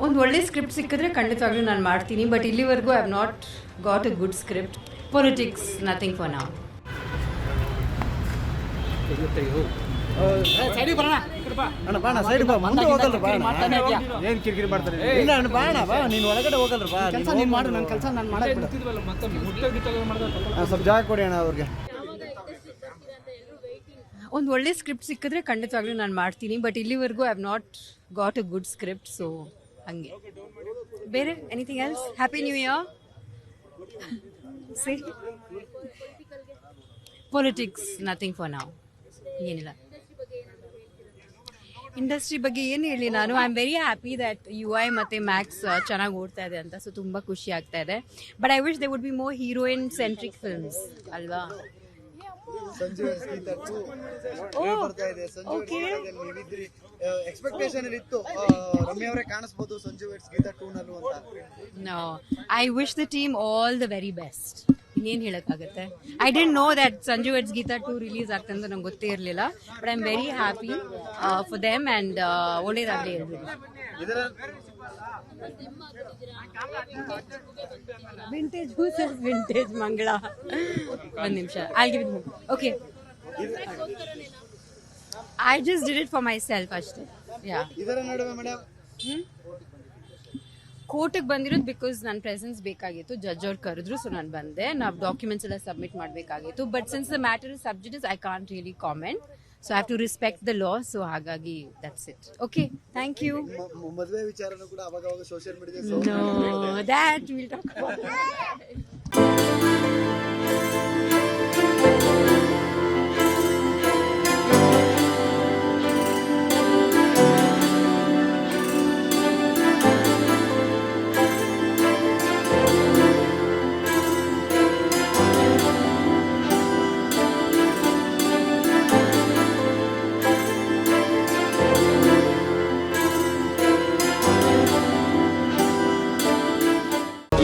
ಒಂದು ಒಳ್ಳೆ ಸ್ಕ್ರಿಪ್ಟ್ ಸಿಕ್ಕಿದ್ರೆ ಖಂಡಿತವಾಗ್ಲೂ ನಾನು ಮಾಡ್ತೀನಿ ಬಟ್ ಇಲ್ಲಿವರೆಗೂ I have not got a good script politics nothing for ನಾವು ಅಣ್ಣ ಬಾಣ ಸೈಡ್ ಬಾ. ಮುಂದೆ ಹೋಗಲ್ರಿ ಬಾ ಏನು ಕಿರಿಕಿರಿ ಮಾಡ್ತಾರೆ? ಇಲ್ಲ ಅಣ್ಣ ಬಾಣ ಬಾ ನೀನು ಒಳಗಡೆ ಹೋಗಲ್ರಿ ಬಾ. ಕೆಲಸ ನೀನು ಮಾಡು ನನ್ನ ಕೆಲಸ ನಾನು ಮಾಡಕ್ಕೆ ಸ್ವಲ್ಪ ಜಾಗ ಕೊಡಿ ಅಣ್ಣ ಅವ್ರಿಗೆ. ಒಂದು ಒಳ್ಳೆ ಸ್ಕ್ರಿಪ್ಟ್ ಸಿಕ್ಕಿದ್ರೆ ಖಂಡಿತವಾಗ್ಲೂ ನಾನು ಮಾಡ್ತೀನಿ ಬಟ್ ಇಲ್ಲಿವರೆಗೂ I have not got a good script so ಹಂಗೆ. ಬೇರೆ anything else happy new year see politics nothing for ನಾವು ಏನಿಲ್ಲ. ಇಂಡಸ್ಟ್ರಿ ಬಗ್ಗೆ ಏನು ಹೇಳಿ ನಾನು? I am very happy that U I ಮತ್ತು ಮ್ಯಾಕ್ಸ್ ಚೆನ್ನಾಗಿ ಓಡ್ತಾ ಇದೆ ಅಂತ ಸೊ ತುಂಬ ಖುಷಿ ಆಗ್ತಾ ಇದೆ. But I wish they would be more heroine centric films ಅಲ್ವಾ? ಸಂಜು ಬರ್ತಾ ಇದೆ. ಸಂಜು ನೀವಿದ್ರಿ. ಎಕ್ಸ್ಪೆಕ್ಟೇಷನ್ ಇತ್ತು. ರಮ್ಯ ಅವರೇ ಕಾಣಿಸ್ಬೋದು ಸಂಜು ವೇಟ್ಸ್ ಗೀತಾ ಟೂ ನಲ್ಲೂ ಅಂತ. I wish the team all the very best ಇನ್ನೇನು ಹೇಳೋಕ್ಕಾಗುತ್ತೆ? I didn't know that Sanju weds Geetha two release ಆಗ್ತದೆ ಅಂತ ನಂಗೆ ಗೊತ್ತೇ ಇರಲಿಲ್ಲ but I am very happy for them and ಒಳ್ಳೇದಾಗಲಿ ಎಲ್ರಿಗೂ ವಿಂಟೇಜ್ ಸರ್ ವಿಂಟೇಜ್ ಮಂಗಳ ಒಂದು ನಿಮಿಷ I give it okay I just did it for myself ಅಷ್ಟೇ. ಯಾ ಇದರ ನಡುವೆ ಮೇಡಮ್ ಕೋರ್ಟಿಗೆ ಬಂದಿರೋದು ಬಿಕಾಸ್ ನನ್ನ ಪ್ರೆಸೆನ್ಸ್ ಬೇಕಾಗಿತ್ತು. ಜಡ್ಜ್ ಅವ್ರು ಕರೆದ್ರು ಸೊ ನಾನು ಬಂದೆ. ನಾವು ಡಾಕ್ಯುಮೆಂಟ್ಸ್ ಎಲ್ಲ ಸಬ್ಮಿಟ್ ಮಾಡಬೇಕಾಗಿತ್ತು. But since the matter subject is I can't really comment so have to respect the law so ಹಾಗಾಗಿ that's it okay thank you ಮದುವೆ ವಿಚಾರನೂ ಕೂಡ ಅವಾಗ ಅವಾಗ social media No, that we'll